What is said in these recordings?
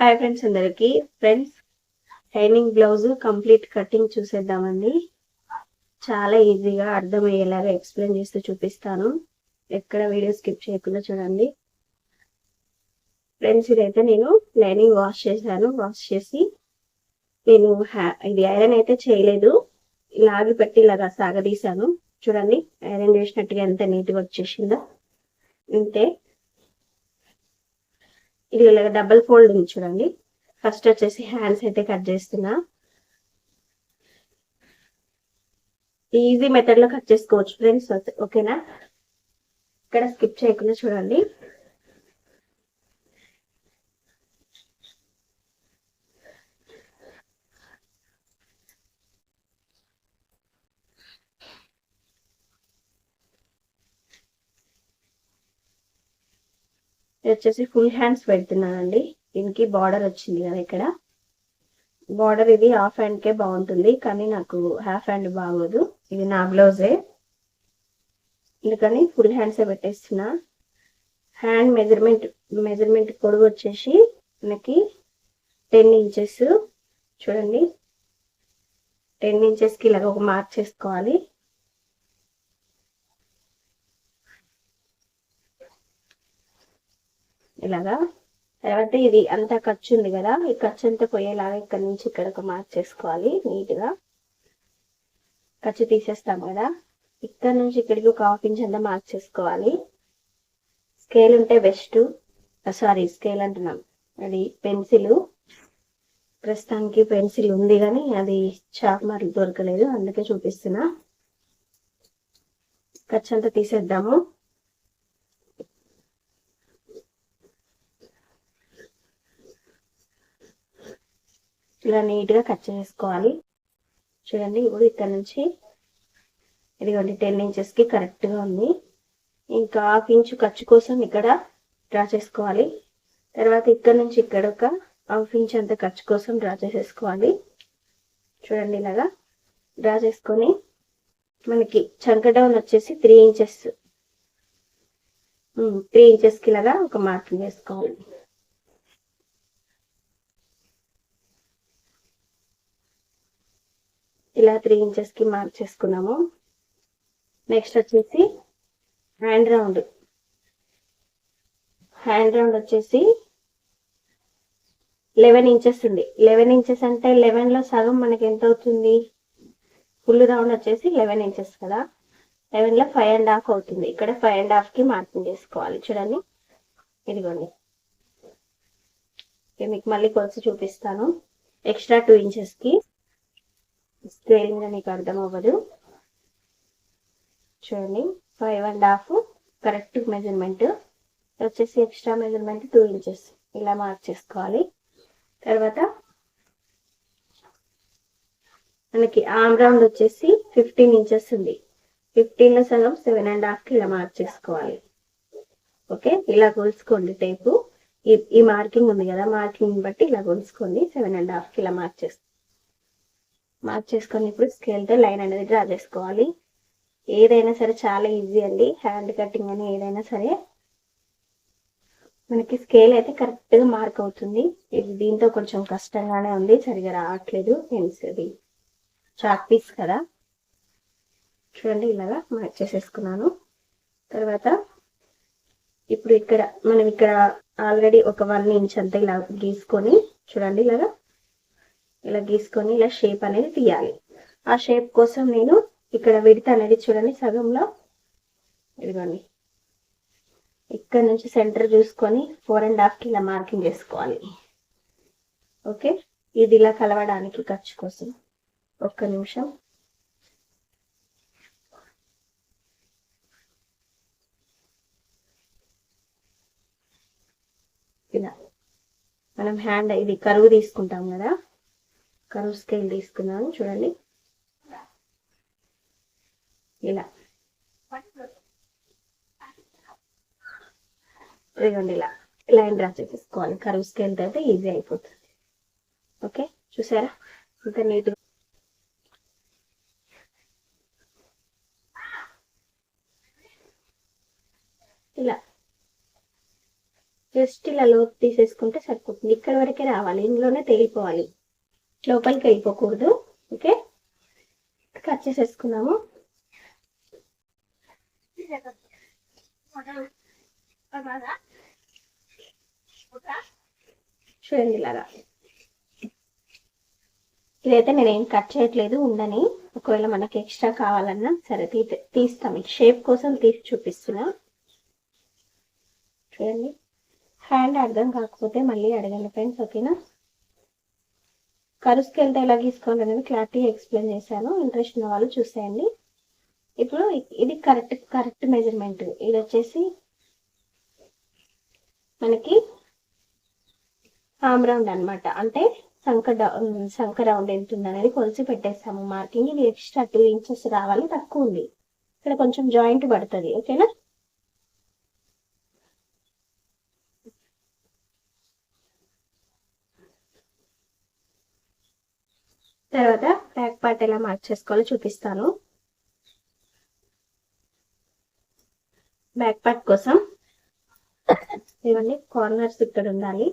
Hi friends అందరికీ. Friends lining blouse complete cutting చూసేద్దామండి. చాలా ఈజీగా అర్థమయ్యేలాగా ఎక్స్ప్లెయిన్ చేస్తూ చూపిస్తాను. ఎక్కడ వీడియో స్కిప్ చేయకుండా చూడండి. ఫ్రెండ్స్ ఇదైతే నేను లైనింగ్ వాష్ చేశాను. వాష్ చేసి నేను ఇది ఐరన్ అయితే చేయలేదు. లాగి పెట్టి ఇలాగా సాగదీశాను. చూడండి ఐరన్ చేసినట్టుగా ఎంత నీట్గా వచ్చేసిందో. అంతే ఇది ఇలాగ డబల్ ఫోల్డ్ ఉంది చూడండి. ఫస్ట్ వచ్చేసి హ్యాండ్స్ అయితే కట్ చేస్తున్నా. ఈజీ మెథడ్లో కట్ చేసుకోవచ్చు ఫ్రెండ్స్ ఓకేనా? ఇక్కడ స్కిప్ చేయకుండా చూడండి. ఇది వచ్చేసి ఫుల్ హ్యాండ్స్ పెడుతున్నానండి. దీనికి బార్డర్ వచ్చింది కదా ఇక్కడ. బార్డర్ ఇది హాఫ్ హ్యాండ్కే బాగుంటుంది కానీ నాకు హాఫ్ హ్యాండ్ బాగోదు. ఇది నా బ్లౌజే అందుకని ఫుల్ హ్యాండ్సే పెట్టేస్తున్నా. హ్యాండ్ మెజర్మెంట్ మెజర్మెంట్ పొడుగు వచ్చేసి మనకి టెన్ ఇంచెస్ చూడండి. టెన్ ఇంచెస్కి ఇలాగ ఒక మార్క్ చేసుకోవాలి. ఇలాగా? తర్వాత ఇది అంతా ఖర్చు ఉంది కదా? ఈ ఖర్చు అంతా పోయేలాగా ఇక్కడ నుంచి ఇక్కడ మార్క్ చేసుకోవాలి నీట్గా. ఖర్చు తీసేస్తాం కదా? ఇక్కడ నుంచి ఇక్కడికి ఒక హాఫ్ ఇంచ్ అంతా మార్క్ చేసుకోవాలి స్కేల్ ఉంటే బెస్ట్ సారీ స్కేల్ అంటున్నాం. అది పెన్సిల్. ప్రస్తుతానికి పెన్సిల్ ఉంది కానీ అది చాక్ దొరకలేదు అందుకే చూపిస్తున్నా. ఖర్చు అంతా తీసేద్దాము. ఇలా నీట్గా కట్ చేసుకోవాలి. చూడండి ఇప్పుడు ఇక్కడ నుంచి ఇదిగోండి టెన్ ఇంచెస్కి కరెక్ట్గా ఉంది. ఇంకా హాఫ్ ఇంచు ఖర్చు కోసం ఇక్కడ డ్రా చేసుకోవాలి. తర్వాత ఇక్కడ నుంచి ఇక్కడ ఒక హాఫ్ ఇంచ్ అంత ఖర్చు కోసం డ్రా చేసేసుకోవాలి. చూడండి ఇలాగా డ్రా చేసుకొని మనకి చంక డౌన్ వచ్చేసి త్రీ ఇంచెస్. త్రీ ఇంచెస్కి ఇలాగా ఒక మార్కింగ్ వేసుకోవాలి ఇలా త్రీ ఇంచెస్కి మార్క్ చేసుకున్నాము. నెక్స్ట్ వచ్చేసి హ్యాండ్ రౌండ్ హ్యాండ్ రౌండ్ వచ్చేసి లెవెన్ ఇంచెస్ ఉంది. లెవెన్ ఇంచెస్ అంటే లెవెన్లో సగం మనకి ఎంత అవుతుంది? ఫుల్ రౌండ్ వచ్చేసి లెవెన్ ఇంచెస్ కదా. లెవెన్లో ఫైవ్ అండ్ హాఫ్ అవుతుంది. ఇక్కడ ఫైవ్ అండ్ హాఫ్కి మార్కింగ్ చేసుకోవాలి. చూడండి. ఇదిగోండి. మీకు మళ్ళీ కొలిసి చూపిస్తాను. ఎక్స్ట్రా టూ ఇంచెస్కి స్కేలింగ్ మీకు అర్థం అవ్వదు చూడండి. Five and half correct measurement. వచ్చేసి ఎక్స్ట్రా మెజర్మెంట్ టూ ఇంచెస్. ఇలా మార్క్ చేసుకోవాలి. తర్వాత మనకి ఆమ్ రౌండ్ వచ్చేసి ఫిఫ్టీన్ ఇంచెస్ ఉంది. ఫిఫ్టీన్లో సగం సెవెన్ అండ్ హాఫ్కి ఇలా మార్క్ చేసుకోవాలి. ఓకే? ఇలా కొలుసుకోండి టేపు. ఈ ఈ మార్కింగ్ ఉంది కదా మార్కింగ్ బట్టి ఇలా కొలుసుకోండి. సెవెన్ అండ్ హాఫ్కి ఇలా మార్క్ చేసుకోండి మార్క్ చేసుకొని ఇప్పుడు స్కేల్తో లైన్ అనేది డ్రా చేసుకోవాలి. ఏదైనా సరే చాలా ఈజీ అండి. హ్యాండ్ కటింగ్ అని ఏదైనా సరే మనకి స్కేల్ అయితే కరెక్ట్గా మార్క్ అవుతుంది. ఇది దీంతో కొంచెం కష్టంగానే ఉంది. సరిగా రావట్లేదు. పెన్స్ అది చాక్ పీస్ కదా. చూడండి ఇలాగా మార్క్ చేసేసుకున్నాను. తర్వాత ఇప్పుడు ఇక్కడ మనం ఇక్కడ ఆల్రెడీ ఒక వన్ ఇంచ్ అంతా ఇలా గీసుకొని చూడండి ఇలాగా ఇలా గీసుకొని ఇలా షేప్ అనేది తీయాలి. ఆ షేప్ కోసం నేను ఇక్కడ విడత అనేది చూడండి సగంలో. ఇదిగోండి. ఇక్కడ నుంచి సెంటర్ చూసుకొని ఫోర్ అండ్ హాఫ్కి ఇలా మార్కింగ్ చేసుకోవాలి. ఓకే ఇది ఇలా కలవడానికి ఖర్చు కోసం. ఒక్క నిమిషం. ఇలా. మనం హ్యాండ్ ఇది కరువు తీసుకుంటాం కదా? కరువు స్కేల్ తీసుకున్నాను చూడండి. ఇలా. ఇదిగోండి ఇలా. లైన్ డ్రా చేసేసుకోవాలి. కరువు స్కేల్ అయితే ఈజీ అయిపోతుంది. ఓకే? చూసారా? ఇంత నీట్గా. ఇలా. జస్ట్ ఇలా లోతు తీసేసుకుంటే సరిపోతుంది. ఇక్కడ వరకే రావాలి. ఇందులోనే తేలిపోవాలి. లోపలికి వెళ్ళిపోకూడదు. ఓకే? కట్ చేసేసుకున్నాము. చూడండి ఇలాగా. ఇదైతే నేనేం కట్ చేయట్లేదు ఉండని. ఒకవేళ మనకి ఎక్స్ట్రా కావాలన్నా సరే తీ తీస్తాం. షేప్ కోసం తీసి చూపిస్తున్నా. చూడండి. హ్యాండ్ అర్థం కాకపోతే మళ్ళీ అడగండి ఫ్రెండ్స్ ఓకేనా కరుస్కి వెళ్తే ఎలా గీసుకోవాలి అనేది క్లారిటీ ఎక్స్ప్లెయిన్ చేశాను. ఇంట్రెస్ట్ ఉన్న వాళ్ళు చూసేయండి. ఇప్పుడు ఇది కరెక్ట్ కరెక్ట్ మెజర్మెంట్ ఇది వచ్చేసి మనకి హామ్ రౌండ్ అనమాట అంటే సంఖ సంక రౌండ్ ఎంత ఉంది అనేది కొలిసి పెట్టేస్తాము. మార్కింగ్ ఇది ఎక్స్ట్రా టూ ఇంచెస్ రావాలి తక్కువ ఉంది. ఇక్కడ కొంచెం జాయింట్ పడుతుంది ఓకేనా తర్వాత బ్యాక్ పార్ట్ ఎలా మార్క్ చేసుకోవాలో చూపిస్తాను. బ్యాక్ పార్ట్ కోసం ఇవన్నీ కార్నర్స్ ఇక్కడ ఉండాలి.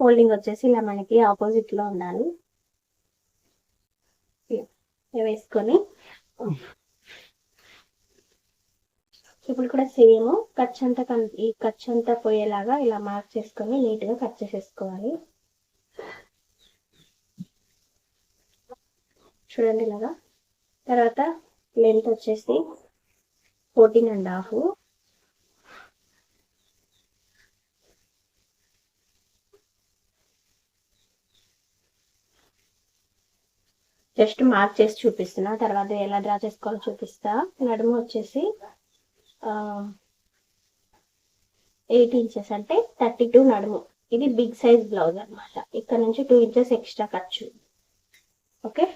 ఫోల్డింగ్ వచ్చేసి ఇలా మనకి ఆపోజిట్లో ఉండాలి వేసుకొని ఇప్పుడు కూడా సేమ్. ఖర్చు అంతా ఈ ఖర్చు అంతా పోయేలాగా ఇలా మార్క్ చేసుకొని నీట్గా కట్ చేసేసుకోవాలి. చూడండి ఇలాగా. తర్వాత లెంత్ వచ్చేసి fourteen and half. Just mark చేసి చూపిస్తున్నా. తర్వాత ఎలా డ్రా చేసుకోవాలో చూపిస్తా. నడుము వచ్చేసి ఎయిట్ ఇంచెస్ అంటే థర్టీ టూ నడుము. ఇది బిగ్ సైజ్ బ్లౌజ్ అనమాట ఇక్కడ నుంచి టూ ఇంచెస్ ఎక్స్ట్రా ఖర్చు. ఓకే?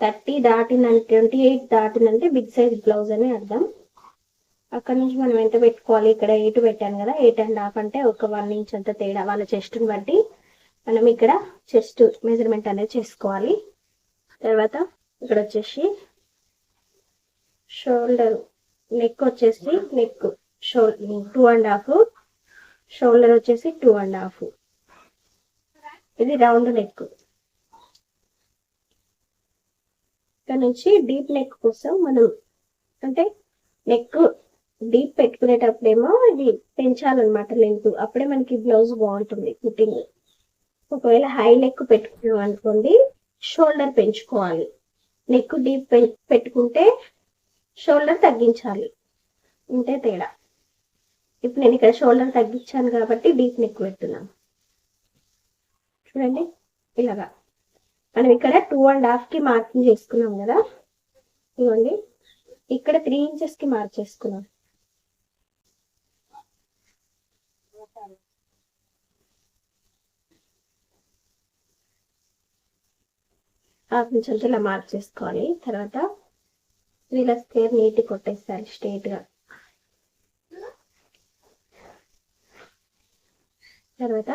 థర్టీ దాటినంటే ట్వంటీ ఎయిట్ దాటినంటే బిగ్ సైజ్ బ్లౌజ్ అని అర్థం. అక్కడ నుంచి మనం ఎంత పెట్టుకోవాలి? ఇక్కడ ఎయిట్ పెట్టాను కదా. ఎయిట్ అండ్ హాఫ్ అంటే ఒక వన్ ఇంచ్ అంత తేడా. వాళ్ళ చెస్ట్ని బట్టి మనం ఇక్కడ చెస్ట్ మెజర్మెంట్ అనేది చేసుకోవాలి. తర్వాత ఇక్కడ వచ్చేసి షోల్డర్ నెక్ వచ్చేసి neck shoulder two and half shoulder వచ్చేసి టూ అండ్ హాఫ్ ఇది రౌండ్ నెక్ ఇక్కడ నుంచి డీప్ నెక్ కోసం మనం అంటే నెక్ డీప్ పెట్టుకునేటప్పుడేమో ఇది పెంచాలన్నమాట లెంత్ అప్పుడే మనకి బ్లౌజ్ బాగుంటుంది ఫిట్టింగ్ ఒకవేళ హై నెక్ పెట్టుకున్నాం అనుకోండి షోల్డర్ పెంచుకోవాలి నెక్ డీప్ పెట్టుకుంటే షోల్డర్ తగ్గించాలి. ఉంటే తేడా. ఇప్పుడు నేను ఇక్కడ షోల్డర్ తగ్గించాను కాబట్టి డీప్ నెక్ పెడుతున్నాను చూడండి ఇలాగా. మనం ఇక్కడ టూ అండ్ హాఫ్కి మార్కింగ్ చేసుకున్నాం కదా. ఇవ్వండి ఇక్కడ త్రీ ఇంచెస్కి మార్క్ చేసుకున్నాం. హాఫ్ ఇంచ్ ఇలా మార్క్ చేసుకోవాలి. తర్వాత వీళ్ళ స్క్వేర్ నీట్ కొట్టేస్తారు స్ట్రేట్గా తర్వాత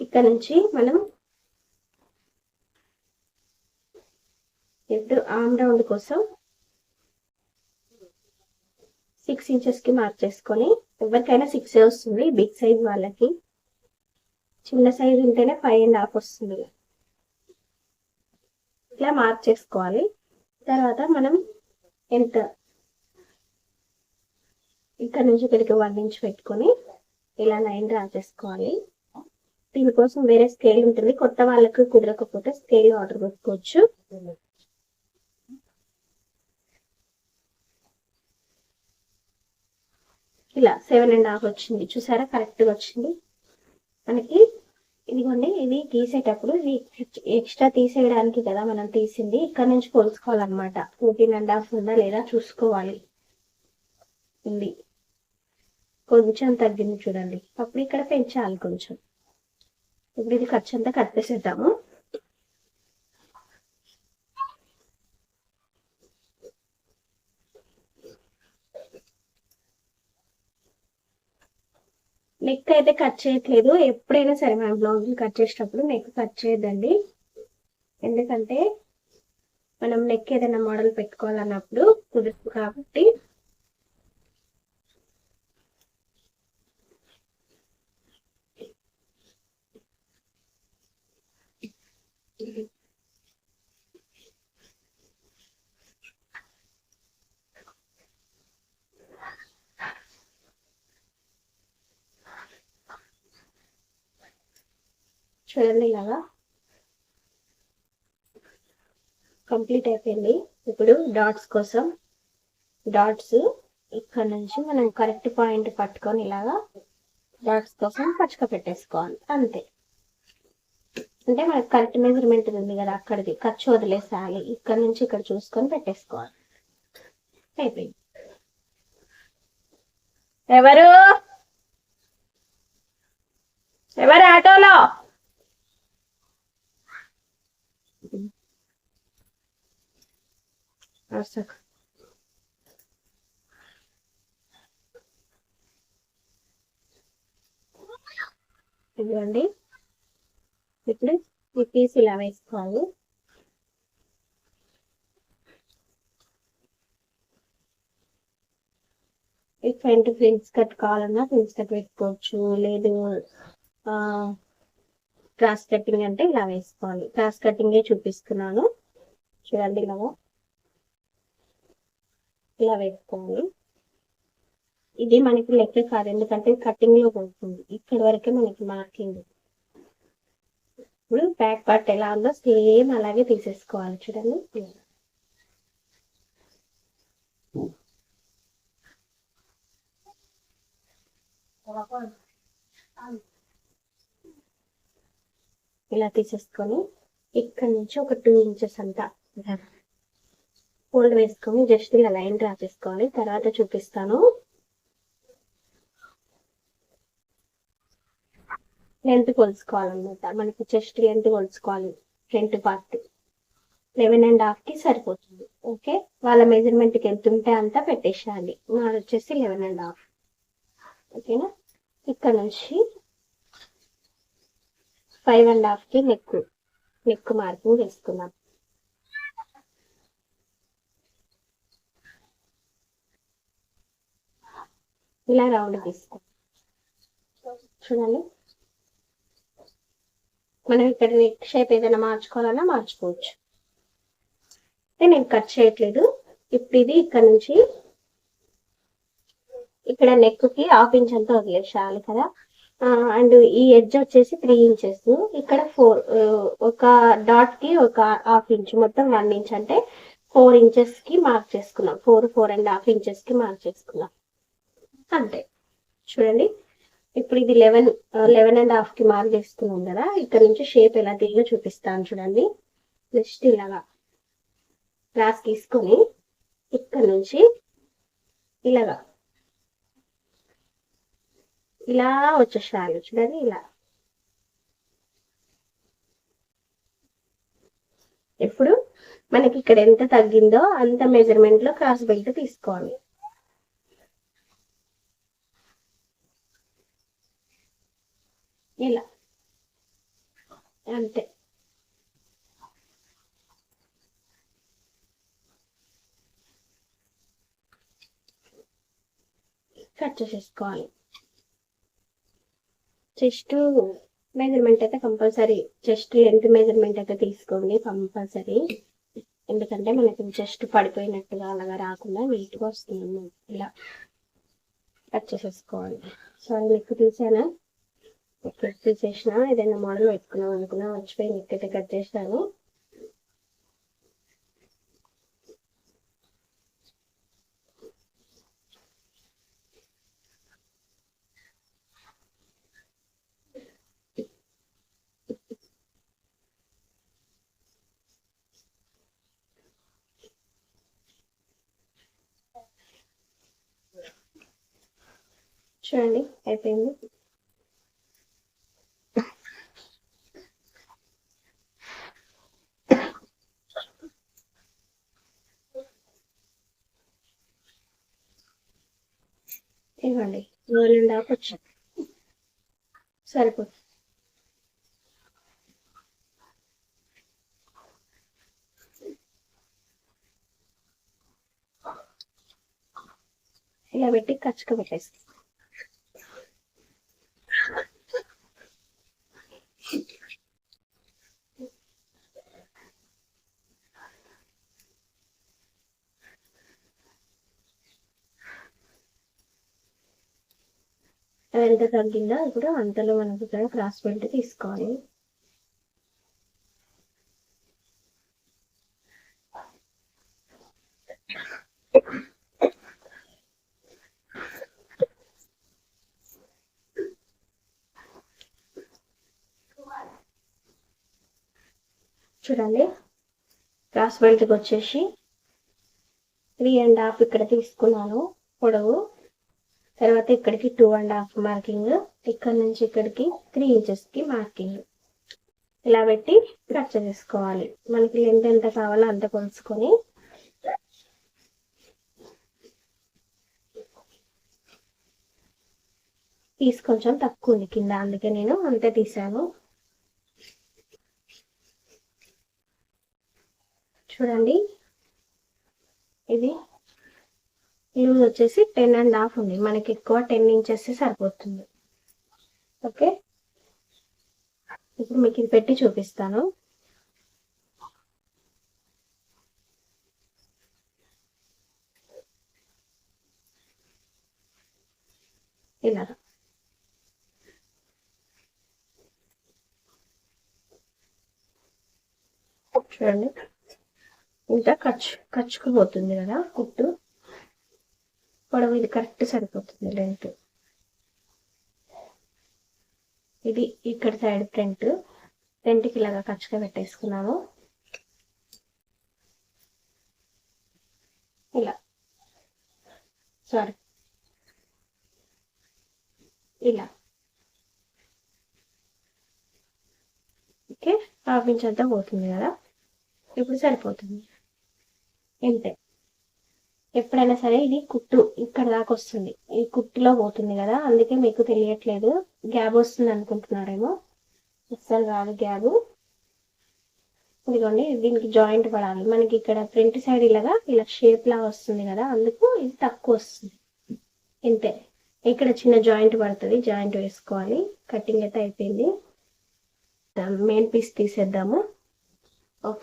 ఇక్కడ నుంచి మనం ఇప్పుడు ఆమ్ రౌండ్ కోసం సిక్స్ ఇంచెస్కి మార్క్ చేసుకొని ఎవరికైనా సిక్స్ వస్తుంది బిగ్ సైజ్ వాళ్ళకి. చిన్న సైజ్ ఉంటేనే ఫైవ్ అండ్ హాఫ్ వస్తుంది. ఇట్లా మార్క్ చేసుకోవాలి. తర్వాత మనం ఎంత ఇక్కడ నుంచి ఇక్కడికి వన్ ఇంచ్ పెట్టుకొని ఇలా లైన్ డ్రా చేసుకోవాలి దీనికోసం వేరే స్కేల్ ఉంటుంది. కొత్త వాళ్ళకు కుదరకపోతే స్కేల్ ఆర్డర్ పెట్టుకోవచ్చు. ఇలా సెవెన్ అండ్ హాఫ్ వచ్చింది. చూసారా? కరెక్ట్గా వచ్చింది. మనకి ఇదిగోండి ఇది తీసేటప్పుడు ఇది ఎక్స్ట్రా తీసేయడానికి కదా మనం తీసింది. ఇక్కడ నుంచి కొలుసుకోవాలన్నమాట ఫోర్టీన్ అండ్ హాఫ్ ఉందా లేదా చూసుకోవాలి. ఉంది. కొంచెం తగ్గింది చూడండి. అప్పుడు ఇక్కడ పెంచాలి కొంచెం. ఇప్పుడు ఇది ఖర్చు అంతా కట్టేసేద్దాము. నెక్ అయితే కట్ చేయట్లేదు. ఎప్పుడైనా సరే మనం బ్లౌజ్ కట్ చేసేటప్పుడు నెక్ కట్ చేయొద్దండి. ఎందుకంటే మనం నెక్ ఏదైనా మోడల్ పెట్టుకోవాలన్నప్పుడు కుదరదు కాబట్టి. చూడండి ఇలాగా. కంప్లీట్ అయిపోయింది. ఇప్పుడు డాట్స్ కోసం డాట్స్ ఇక్కడ నుంచి మనం కరెక్ట్ పాయింట్ పట్టుకొని ఇలాగా డాట్స్ కోసం పచ్చక పెట్టేసుకోవాలి. అంతే. అంటే మనకు కరెక్ట్ మెజర్మెంట్ ఉంది కదా అక్కడిది. ఖర్చు వదిలేసాలి. ఇక్కడ నుంచి ఇక్కడ చూసుకొని పెట్టేసుకోవాలి. అయిపోయింది. ఎవరు? ఎవరు ఆటోలో? వరుసకు ఇదిగోండి. ఇప్పుడు ఈ పీస్ ఇలా వేసుకోవాలి ఈ ఫ్రంట్ ఫ్రిన్స్ కట్ కావాలన్నా ఫ్రిన్స్ కట్ పెట్టుకోవచ్చు. లేదు క్రాస్ కటింగ్ అంటే ఇలా వేసుకోవాలి క్రాస్ కటింగే చూపిస్తున్నాను. చూడండి ఇలా ఇలా వేసుకోవాలి ఇది మనకి లెక్క కాదు. ఎందుకంటే కటింగ్లో పోతుంది ఇక్కడ వరకే మనకి మార్కింగ్ ఇప్పుడు బ్యాక్ పార్ట్ ఎలా ఉందో సేమ్ అలాగే తీసేసుకోవాలి. చూడండి. ఇలా తీసేసుకొని ఇక్కడ నుంచి ఒక టూ ఇంచెస్ అంతా. ఫోల్డ్ వేసుకొని జస్ట్ ఇలా లైన్ డ్రా చేసుకోవాలి. తర్వాత చూపిస్తాను. లెంత్ కొలుసుకోవాలన్నమాట. మనకి చెస్ట్ లెంత్ కొలుసుకోవాలి ఫ్రంట్ పార్ట్. లెవెన్ అండ్ హాఫ్కి సరిపోతుంది. ఓకే? వాళ్ళ మెజర్మెంట్కి ఎంత ఉంటే అంతా పెట్టేసేయాలి. నాది వచ్చేసి లెవెన్ అండ్ హాఫ్. ఓకేనా? ఇక్కడ నుంచి ఫైవ్ అండ్ హాఫ్కి నెక్ నెక్ మార్కింగ్ వేసుకున్నాం ఇలా రౌండ్ తీసుకో. చూడండి. మనం ఇక్కడ నెక్ షేప్ ఏదైనా మార్చుకోవాలన్నా మార్చుకోవచ్చు. నేను కట్ చేయట్లేదు. ఇప్పుడు ఇది ఇక్కడ నుంచి ఇక్కడ నెక్కి హాఫ్ ఇంచ్ అంతా వదిలేసేయాలి కదా. అండ్ ఈ ఎడ్జ్ వచ్చేసి త్రీ ఇంచెస్ ఇక్కడ ఫోర్ ఒక డాట్కి ఒక హాఫ్ ఇంచ్ మొత్తం వన్ ఇంచ్ అంటే ఫోర్ ఇంచెస్కి మార్క్ చేసుకున్నాం. ఫోర్ ఫోర్ అండ్ హాఫ్ ఇంచెస్కి మార్క్ చేసుకున్నాం. అంతే. చూడండి. ఇప్పుడు ఇది లెవెన్ లెవెన్ అండ్ హాఫ్కి మార్క్ చేస్తున్నాం కదా. ఇక్కడ నుంచి షేప్ ఎలా తిరిగి చూపిస్తాను చూడండి. జస్ట్ ఇలాగా క్లాస్ తీసుకొని ఇక్కడ నుంచి ఇలాగా. ఇలా వచ్చేసారు చూడండి ఇలా. ఇప్పుడు మనకి ఇక్కడ ఎంత తగ్గిందో అంత మెజర్మెంట్లో క్రాస్ బెల్ట్ తీసుకోవాలి. ఇలా. అంతే. కట్ చేసేసుకోవాలి. చెస్ట్ మెజర్మెంట్ అయితే కంపల్సరీ. చెస్ట్ ఎంత మెజర్మెంట్ అయితే తీసుకోండి కంపల్సరీ. ఎందుకంటే మనకి చెస్ట్ పడిపోయినట్టుగా అలాగా రాకుండా నీట్గా వస్తుంది ఇలా కట్ చేసేసుకోవాలి. So neck తీసానా? నెక్ చేసిన ఏదైనా మోడల్ పెట్టుకున్నాం అనుకున్నా మర్చిపోయి నెక్ అయితే కట్ చేశాను. చూడండి అయిపోయింది. సరిపోతుంది. ఇలా పెట్టి కచ్చక పెట్టేస్తాం ఎంత తగ్గిందో ఇప్పుడు అంతలో మనకు ఇక్కడ క్రాస్ బెల్ట్ తీసుకోవాలి. చూడండి క్రాస్ బెల్ట్కి వచ్చేసి త్రీ అండ్ హాఫ్ ఇక్కడ తీసుకున్నాను పొడవు. తర్వాత ఇక్కడికి టూ అండ్ హాఫ్ మార్కింగ్ ఇక్కడ నుంచి ఇక్కడికి త్రీ ఇంచెస్కి మార్కింగ్ ఇలా పెట్టి కట్ చేసుకోవాలి. మనకి ఎంత ఎంత కావాలో అంత కొలుసుకొని పీస్ కొంచెం తక్కువ ఉంది కింద అందుకే నేను అంతే తీసాను. చూడండి. ఇది లూజ్ వచ్చేసి టెన్ అండ్ హాఫ్ ఉంది. మనకి ఎక్కువ టెన్ ఇంచెస్ సరిపోతుంది. ఓకే? ఇప్పుడు మీకు ఇది పెట్టి చూపిస్తాను. ఇలా. చూడండి. ఇంత ఖర్చు ఖర్చుకుపోతుంది కదా కుట్టు. పొడవు ఇది కరెక్ట్ సరిపోతుంది లెంత్ ఇది ఇక్కడ సైడ్ ఫ్రంట్. ఫ్రంట్కి ఇలాగా ఖర్చుగా పెట్టేసుకున్నాము. ఇలా. సారీ. ఇలా. ఓకే? హాఫ్ ఇంచ్ అంతా పోతుంది కదా? ఇప్పుడు సరిపోతుంది. ఇంతే ఎప్పుడైనా సరే ఇది కుట్టు ఇక్కడ దాకా వస్తుంది. ఈ కుట్టులో పోతుంది కదా అందుకే మీకు తెలియట్లేదు. గ్యాబ్ వస్తుంది అనుకుంటున్నారేమో? అస్సలు కాదు గ్యాబ్. ఇదిగోండి దీనికి జాయింట్ పడాలి. మనకి ఇక్కడ ఫ్రంట్ సైడ్ ఇలాగా ఇలా షేప్ లాగా వస్తుంది కదా అందుకు ఇది తక్కువ వస్తుంది. ఇంతే. ఇక్కడ చిన్న జాయింట్ పడుతుంది జాయింట్ వేసుకోవాలి. కటింగ్ అయితే అయిపోయింది. మెయిన్ పీస్ తీసేద్దాము. ఓకే.